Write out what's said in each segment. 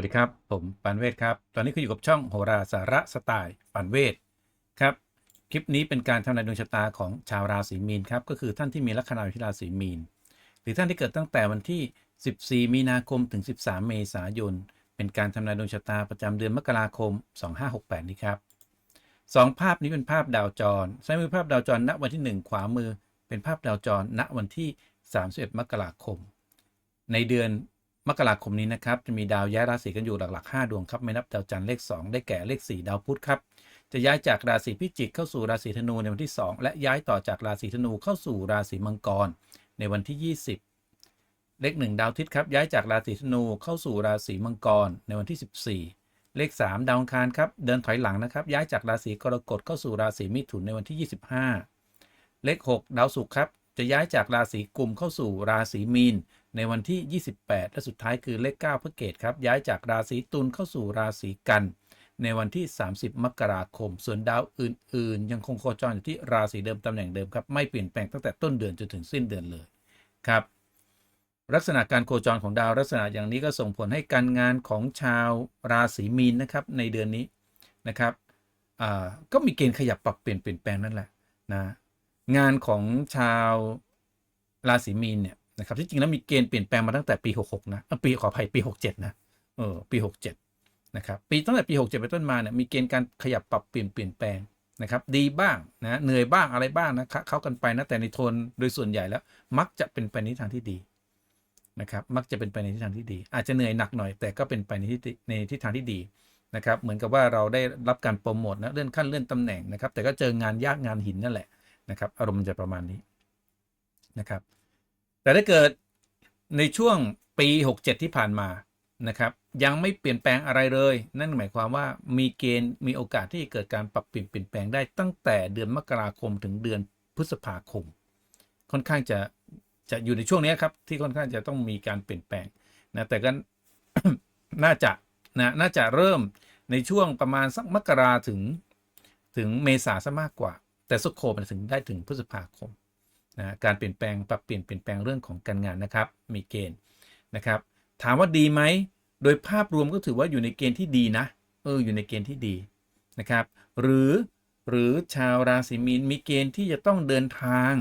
วัสดีครับ ผมปานเวทครับ ตอนนี้คุณอยู่กับช่องโหราสาระสไตล์ปานเวทครับ คลิปนี้เป็นการทำนายดวงชะตาของชาวราศีมีนครับ ก็คือท่านที่มีลัคนาอยู่ที่ราศีมีน หรือท่านที่เกิดตั้งแต่วันที่ 14 มีนาคมถึง 13 เมษายน เป็นการทำนายดวงชะตาประจำเดือนมกราคม 2568 นี้ครับสองภาพนี้เป็นภาพดาวจรซ้ายมือภาพดาวจรณวันที่ 1 ขวามือ เป็นภาพดาวจรณวันที่ 31 มกราคม ในเดือน มกราคมนี้นะครับจะมีดาวย้ายราศีกันอยู่หลักๆ 5 ดวงครับไม่นับดาวจันทร์เลข 2 ได้แก่เลข 4 ดาวพุธครับจะย้ายจากราศีพิจิกเข้าสู่ราศีธนูในวันที่ 2 และย้ายต่อจากราศีธนูเข้าสู่ราศีมังกร ในวันที่ 20 เลข 1 ดาวทิตครับย้ายจากราศีธนูเข้าสู่ราศีมังกร ในวันที่ 14 เลข 3 ดาวอังคารครับเดินถอยหลังนะครับย้ายจากราศีกรกฎเข้าสู่ราศีมิถุนในวันที่ 25 เลข 6 ดาวศุกร์ครับจะย้ายจากราศีกุมเข้าสู่ราศีมีน ในวันที่ 28 และสุดท้ายคือเลข 9 พระเกตครับ ย้ายจากราศีตุลเข้าสู่ราศีกัน ในวันที่ 30 มกราคม ส่วนดาวอื่น ๆ ยังคงโคจรอยู่ที่ราศีเดิมตำแหน่งเดิมครับ ไม่เปลี่ยนแปลงตั้งแต่ต้นเดือนจนถึงสิ้นเดือนเลยครับลักษณะการโคจรของดาวลักษณะอย่างนี้ก็ส่งผลให้การงานของชาวราศีมีนนะครับในเดือนนี้นะครับก็มีเกณฑ์ขยับปรับเปลี่ยนเปลี่ยนแปลงนั่นแหละนะงานของชาวราศีมีนเนี่ย นะครับที่จริงแล้วมีเกณฑ์เปลี่ยนแปลงมาตั้งแต่ปี 66 นะปีขออภัยปี 67 นะเออปี 67 นะครับปีตั้งแต่ปี 67 เป็นต้นมาเนี่ยมีเกณฑ์การขยับปรับเปลี่ยนเปลี่ยนแปลงนะครับดีบ้างนะเหนื่อยบ้างอะไรบ้างนะครับเข้ากันไปนะแต่ในโทนโดยส่วนใหญ่แล้ว มักจะเป็นไปในทางที่ดีนะครับมักจะเป็นไปในทิศทางที่ดี อาจจะเหนื่อยหนักหน่อยแต่ก็เป็นไปในทิศในทิศทางที่ดีนะครับเหมือนกับว่าเราได้รับการโปรโมทนะเลื่อนขั้นเลื่อนตำแหน่งนะครับแต่ก็เจองานยากงานหินนั่นแหละนะครับอารมณ์มันจะประมาณนี้นะครับ แต่ถ้าเกิดในช่วงปี 67 ที่ผ่านมานะครับยังไม่เปลี่ยนแปลงอะไรเลย นั่นหมายความว่ามีเกณฑ์มีโอกาสที่จะเกิดการปรับเปลี่ยนเปลี่ยนแปลงได้ตั้งแต่เดือนมกราคมถึงเดือนพฤษภาคม ค่อนข้างจะจะอยู่ในช่วงนี้ครับที่ค่อนข้างจะต้องมีการเปลี่ยนแปลงนะแต่ก็น่าจะนะน่าจะเริ่มในช่วงประมาณสักมกราถึงถึงเมษาซะมากกว่า แต่สุโคมันถึงได้ถึงพฤษภาคม นะการเปลี่ยนแปลงปรับเปลี่ยนเปลี่ยนแปลงเรื่องของการงานนะครับ มีเกณฑ์นะครับ ถามว่าดีไหมโดยภาพรวมก็ถือว่าอยู่ในเกณฑ์ที่ดีนะเอออยู่ในเกณฑ์ที่ดีนะครับ หรือหรือชาวราศีมีนมีเกณฑ์ที่จะต้องเดินทาง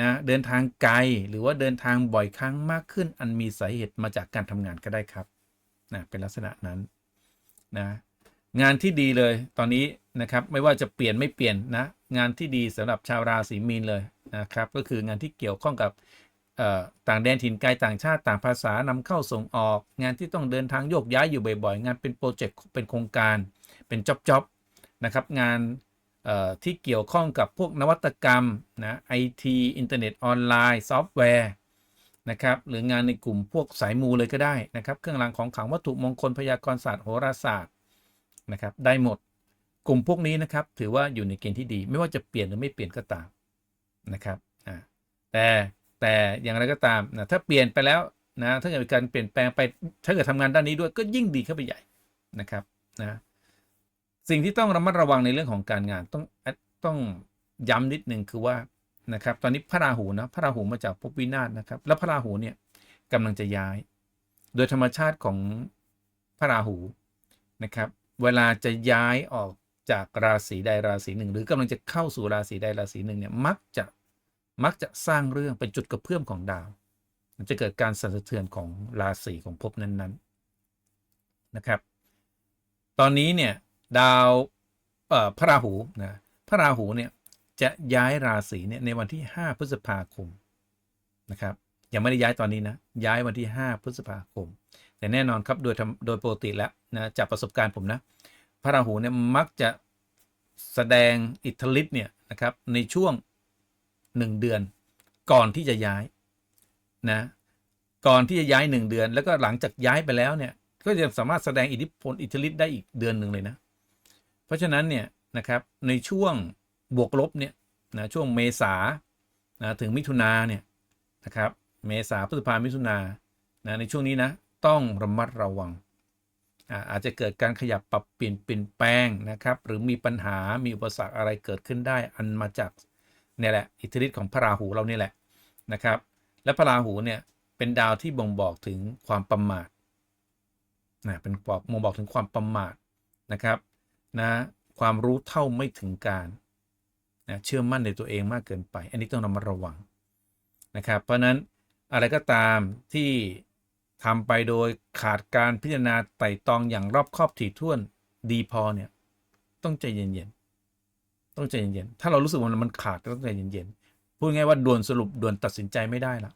นะเดินทางไกลหรือว่าเดินทางบ่อยครั้งมากขึ้น อันมีสาเหตุมาจากการทำงานก็ได้ครับนะเป็นลักษณะนั้นนะงานที่ดีเลยตอนนี้นะครับไม่ว่าจะเปลี่ยนไม่เปลี่ยนนะ งานที่ดีสำหรับชาวราศีมีนเลยนะครับ ก็คืองานที่เกี่ยวข้องกับต่างแดนถิ่นไกลต่างชาติต่างภาษานำเข้าส่งออก งานที่ต้องเดินทางโยกย้ายอยู่บ่อยๆ งานเป็นโปรเจกต์เป็นโครงการเป็นจ็อบๆนะครับงานที่เกี่ยวข้องกับพวกนวัตกรรมนะไอทีอินเทอร์เน็ตออนไลน์ซอฟต์แวร์นะครับหรืองานในกลุ่มพวกสายมูเลยก็ได้นะครับ เครื่องรางของขลังวัตถุมงคลพยากรศาสตร์โหราศาสตร์นะครับได้หมด กลุ่มพวกนี้นะครับ ถือว่าอยู่ในเกณฑ์ที่ดี ไม่ว่าจะเปลี่ยนหรือไม่เปลี่ยนก็ตามนะครับอ่าแต่แต่อย่างไรก็ตามนะถ้าเปลี่ยนไปแล้วนะถ้าเกิดการเปลี่ยนแปลงไปถ้าเกิดทำงานด้านนี้ด้วยก็ยิ่งดีเข้าไปใหญ่นะครับนะสิ่งที่ต้องระมัดระวังในเรื่องของการงานต้องต้องย้ำนิดนึงคือว่านะครับ ตอนนี้พระราหูนะพระราหูมาจากภพวินาศนะครับ แล้วพระราหูเนี่ยกำลังจะย้าย โดยธรรมชาติของพระราหูนะครับ เวลาจะย้ายออก จากราศีใดราศีหนึ่ง หรือกำลังจะเข้าสู่ราศีใดราศีหนึ่งเนี่ยมักจะมักจะสร้างเรื่องเป็นจุดกระเพื่อมของดาว มันจะเกิดการสั่นสะเทือนของราศีของภพนั้นๆนะครับ ตอนนี้เนี่ยดาวพระราหูนะพระราหูเนี่ยจะย้ายราศีเนี่ยในวันที่ 5 พฤษภาคมนะครับยังไม่ได้ย้ายตอนนี้นะย้ายวันที่ 5 พฤษภาคม แต่แน่นอนครับโดยโดยปกติแล้วนะจากประสบการณ์ผมนะ พระราหูเนี่ยมักจะแสดงอิทธิฤทธิ์เนี่ยนะครับในช่วง 1 เดือน ก่อนที่จะย้ายนะก่อนที่จะย้าย 1 เดือน แล้วก็หลังจากย้ายไปแล้วเนี่ยก็จะสามารถแสดงอิทธิพลอิทธิฤทธิ์ได้อีกเดือนหนึ่งเลยนะ เพราะฉะนั้นเนี่ยนะครับในช่วงบวกลบเนี่ยนะช่วงเมษานะถึงมิถุนาเนี่ยนะครับเมษาพฤษภามิถุนานะในช่วงนี้นะต้องระมัดระวัง อาจจะเกิดการขยับปรับเปลี่ยนเปลี่ยนแปลงนะครับ หรือมีปัญหามีอุปสรรคอะไรเกิดขึ้นได้ อันมาจากเนี่ยแหละอิทธิฤทธิ์ของพระราหูเรานี่แหละนะครับ และพระราหูเนี่ยเป็นดาวที่บ่งบอกถึงความประมาทนะเป็นบอกมองบอกถึงความประมาทนะครับนะความรู้เท่าไม่ถึงการนะเชื่อมั่นในตัวเองมากเกินไป อันนี้ต้องระมัดระวังนะครับ เพราะฉะนั้นอะไรก็ตามที่ ทำไปโดยขาดการพิจารณาไต่ตรองอย่างรอบคอบถี่ถ้วนดีพอเนี่ย ต้องใจเย็นๆต้องใจเย็นๆถ้าเรารู้สึกว่ามันขาดก็ต้องใจเย็นๆพูดง่ายว่าด่วนสรุปด่วนตัดสินใจไม่ได้ละ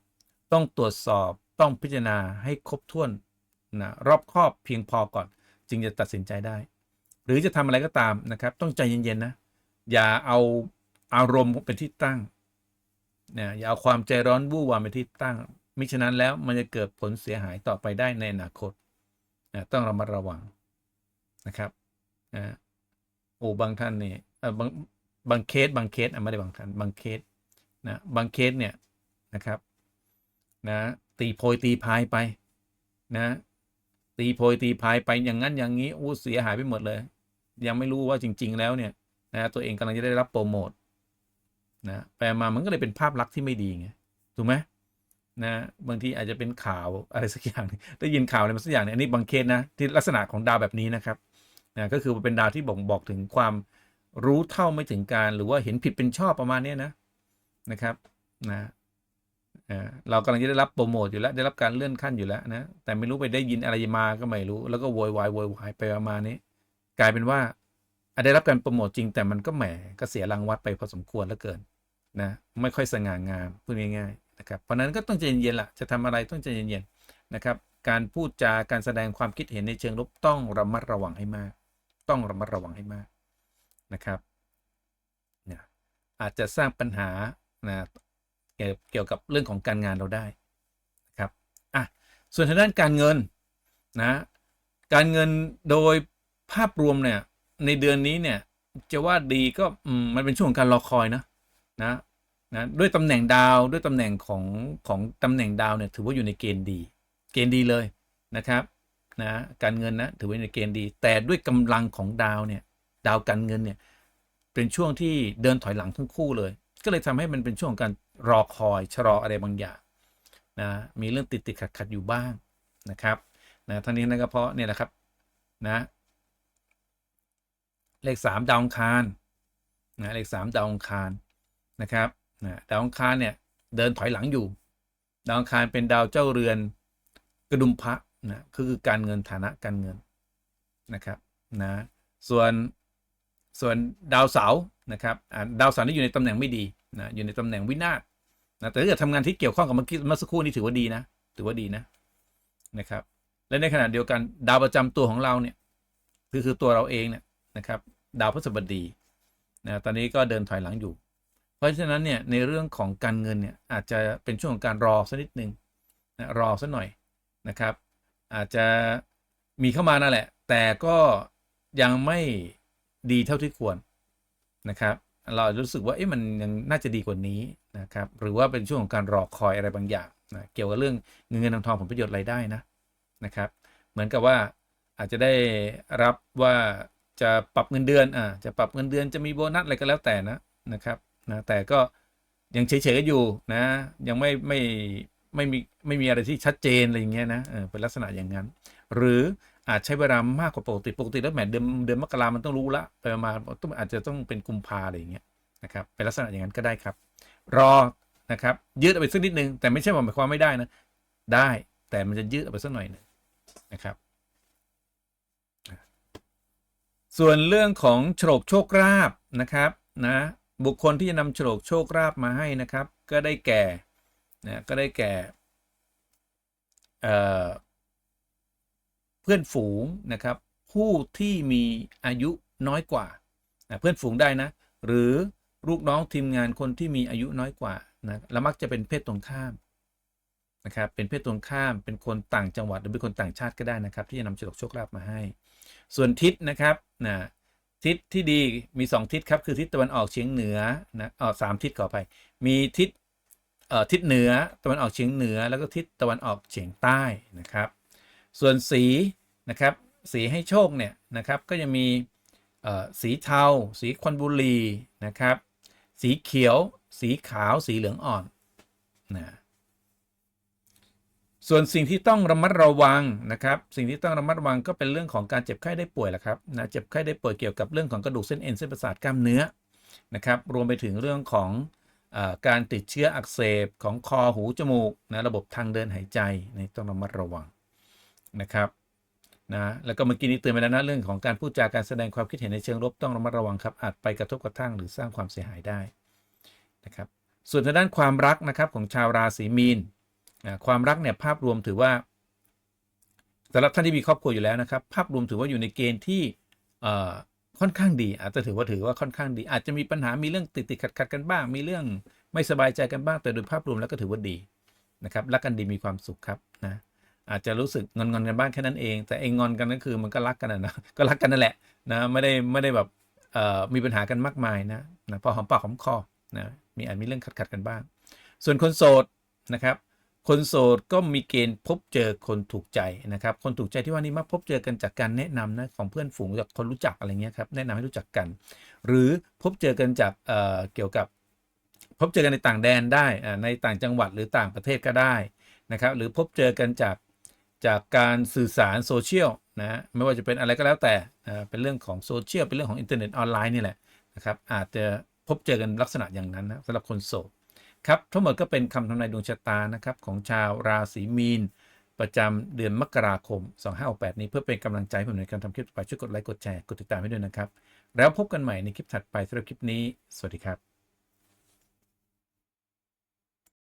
ต้องตรวจสอบต้องพิจารณาให้ครบถ้วนนะรอบคอบเพียงพอก่อน จึงจะตัดสินใจได้ หรือจะทำอะไรก็ตามนะครับ ต้องใจเย็นๆนะอย่าเอาอารมณ์เป็นที่ตั้งนะอย่าเอาความใจร้อนวู่วามเป็นที่ตั้ง มิฉะนั้นแล้วมันจะเกิดผลเสียหายต่อไปได้ในอนาคตต้องระมัดระวังนะครับโอ้บางท่านเนี่เออบางบางเคสบางเคสไม่ได้บางท่านบางเคสนะบางเคสเนี่ยนะครับนะตีโพยตีพายไปนะตีโพยตีพายไปอย่างนั้นอย่างนี้อู้เสียหายไปหมดเลย ยังไม่รู้ว่าจริง ๆ แล้วเนี่ยนะตัวเองกำลังจะได้รับโปรโมทนะแปลมามันก็เลยเป็นภาพลักษณ์ที่ไม่ดีไงถูกไหม นะบางทีอาจจะเป็นข่าวอะไรสักอย่างได้ยินข่าวอะไรมาสักอย่างเนี่ยอันนี้บางเคสนะที่ลักษณะของดาวแบบนี้นะครับนะก็คือเป็นดาวที่บ่งบอกถึงความรู้เท่าไม่ถึงการหรือว่าเห็นผิดเป็นชอบประมาณนี้นะนะครับนะเอ่อเรากำลังจะได้รับโปรโมทอยู่แล้วได้รับการเลื่อนขั้นอยู่แล้วนะแต่ไม่รู้ไปได้ยินอะไรมาก็ไม่รู้ แล้วก็โวยวายโวยวายไปประมาณนี้ กลายเป็นว่าได้รับการโปรโมทจริง แต่มันก็แหมก็เสียรางวัดไปพอสมควรแล้วเกินนะไม่ค่อยสง่างามพูดง่ายๆ นะครับเพราะนั้นก็ต้องใจเย็นๆล่ะจะทำอะไรต้องใจเย็นๆนะครับการพูดจาการแสดงความคิดเห็นในเชิงลบต้องระมัดระวังให้มาก ต้องระมัดระวังให้มากนะครับนะอาจจะสร้างปัญหานะเกี่ยวกับเรื่องของการงานเราได้นะครับอะส่วนทางด้านการเงินนะการเงินโดยภาพรวมเนี่ยในเดือนนี้เนี่ยจะว่าดีก็มมันเป็นช่วงของการรอคอยนะนะ นะด้วยตำแหน่งดาวด้วยตำแหน่งของของตำแหน่งดาวเนี่ยถือว่าอยู่ในเกณฑ์ดี เกณฑ์ดีเลยนะครับนะการเงินนะถือว่าอยู่ในเกณฑ์ดี แต่ด้วยกำลังของดาวเนี่ยดาวการเงินเนี่ยเป็นช่วงที่เดินถอยหลังทั้งคู่เลย ก็เลยทำให้มันเป็นช่วงการรอคอยชะลออะไรบางอย่างนะมีเรื่องติดติดขัดขัดอยู่บ้างนะครับนะทั้งนี้นั่นก็เพราะเนี่ยแหละครับนะเลขสามดาวองคารนะเลขสามดาวองคารนะครับ นะดาวอังคารเนี่ยเดินถอยหลังอยู่ ดาวอังคารเป็นดาวเจ้าเรือนกระดุมพระนะคือการเงินฐานะการเงินนะครับนะส่วนส่วนดาวเสาร์นะครับดาวเสาร์นี่อยู่ในตำแหน่งไม่ดีนะอยู่ในตำแหน่งวินาศนะแต่ถ้าเกิดทำงานที่เกี่ยวข้องกับเมื่อกี้เมื่อสักครู่นี้ถือว่าดีนะถือว่าดีนะนะครับ และในขณะเดียวกันดาวประจำตัวของเราเนี่ยคือคือตัวเราเองเนี่ยนะครับ ดาวพฤหัสบดีนะตอนนี้ก็เดินถอยหลังอยู่ เพราะฉะนั้นเนี่ยในเรื่องของการเงินเนี่ยอาจจะเป็นช่วงของการรอสักนิดหนึ่งนะรอสักหน่อยนะครับ อาจจะมีเข้ามานั่นแหละ แต่ก็ยังไม่ดีเท่าที่ควรนะครับ เรารู้สึกว่าเอ๊ะมันยังน่าจะดีกว่านี้นะครับหรือว่าเป็นช่วงของการรอคอยอะไรบางอย่างนะเกี่ยวกับเรื่องเงินเงินทองทองผลประโยชน์รายได้นะนะครับ เหมือนกับว่าอาจจะได้รับว่าจะปรับเงินเดือนอ่าจะปรับเงินเดือนจะมีโบนัสอะไรก็แล้วแต่นะนะครับ นะแต่ก็ยังเฉยๆกันอยู่นะ ยังไม่ไม่ไม่มีไม่มีอะไรที่ชัดเจนอะไรอย่างเงี้ยนะเออเป็นลักษณะอย่างนั้น หรืออาจใช้เวลามากกว่าปกติปกติแล้วแหมเดือนเดือนมกรามันต้องรู้ละไปประมาณต้องอาจจะต้องเป็นกุมภาอะไรอย่างเงี้ยนะครับเป็นลักษณะอย่างนั้นก็ได้ครับ รอนะครับยืดออกไปสักนิดนึงแต่ไม่ใช่ว่าหมายความไม่ได้นะ ได้แต่มันจะยืดออกไปสักหน่อยหนึงนะครับส่วนเรื่องของโฉกโชคลาภนะครับนะ บุคคลที่จะนำโฉลกโชคลาภมาให้นะครับ ก็ได้แก่นะก็ได้แก่เเพื่อนฝูงนะครับ ผู้ที่มีอายุน้อยกว่านะเพื่อนฝูงได้นะ หรือลูกน้องทีมงานคนที่มีอายุน้อยกว่านะและมักจะเป็นเพศตรงข้ามนะครับเป็นเพศตรงข้ามเป็นคนต่างจังหวัดหรือเป็นคนต่างชาติก็ได้นะครับ ที่จะนำโฉลกโชคลาภมาให้ ส่วนทิศนะครับนะ ทิศที่ดีมี 2 ทิศครับ คือทิศตะวันออกเฉียงเหนือนะอ๋อสามทิศขอไปมีทิศเอ่อทิศเหนือตะวันออกเฉียงเหนือ แล้วก็ทิศตะวันออกเฉียงใต้นะครับ ส่วนสีนะครับสีให้โชคเนี่ยนะครับก็จะมีเอ่อสีเทา สีควันบุรีนะครับ สีเขียว สีขาว สีเหลืองอ่อนนะ ส่วนสิ่งที่ต้องระมัดระวังนะครับ สิ่งที่ต้องระมัดระวังก็เป็นเรื่องของการเจ็บไข้ได้ป่วยแหละครับนะเจ็บไข้ได้ป่วยเกี่ยวกับเรื่องของกระดูกเส้นเอ็นเส้นประสาทกล้ามเนื้อนะครับรวมไปถึงเรื่องของอการติดเชื้ออักเสบของคอหูจมูกนะระบบทางเดินหายใจในต้องระมัดระวังนะครับนะแล้วก็เมื่อกี้นี้เตือนไปแล้วนะเรื่องของการพูดจาการแสดงความคิดเห็นในเชิงลบต้องระมัดระวังครับอาจไปกระทบกระทั่งหรือสร้างความเสียหายได้นะครับส่วนทางด้านความรักนะครับของชาวราศีมีน ความรักเนี่ยภาพรวมถือว่าสำหรับท่านที่มีครอบครัวอยู่แล้วนะครับ ภาพรวมถือว่าอยู่ในเกณฑ์ที่ค่อนข้างดี อาจจะถือว่าถือว่าค่อนข้างดี อาจจะมีปัญหามีเรื่องติดติดขัดขัดกันบ้าง มีเรื่องไม่สบายใจกันบ้างแต่โดยภาพรวมแล้วก็ถือว่าดีนะครับรักกันดีมีความสุขครับนะอาจจะรู้สึกงอนงอนกันบ้างแค่นั้นเอง แต่เองงอนกันก็คือมันก็รักกันนะก็รักกันนั่นแหละนะไม่ได้ไม่ได้แบบมีปัญหากันมากมายนะนะพอหอมปากหอมคอนะมีอาจมีเรื่องขัดขัดกันบ้าง ส่วนคนโสดนะครับ คนโสดก็มีเกณฑ์พบเจอคนถูกใจนะครับ คนถูกใจที่ว่านี้มักพบเจอกันจากการแนะนำนะของเพื่อนฝูงจากคนรู้จักอะไรเงี้ยครับแนะนำให้รู้จักกัน หรือพบเจอกันจากเเกี่ยวกับพบเจอกันในต่างแดนได้ในต่างจังหวัดหรือต่างประเทศก็ได้นะครับ หรือพบเจอกันจากจากการสื่อสารโซเชียลนะไม่ว่าจะเป็นอะไรก็แล้วแต่เป็นเรื่องของโซเชียลเป็นเรื่องของอินเทอร์เน็ตออนไลน์นี่แหละนะครับอาจจะพบเจอกันลักษณะอย่างนั้นนะสำหรับคนโสด ครับทั้งหมดก็เป็นคำทำนายดวงชะตานะครับของชาวราศีมีน ประจำเดือนมกราคม 2568 นี้เพื่อเป็นกำลังใจให้ผมในการทำคลิปต่อไปช่วยกดไลค์กดแชร์กดติดตามให้ด้วยนะครับ แล้วพบกันใหม่ในคลิปถัดไปสำหรับคลิปนี้ สวัสดีครับ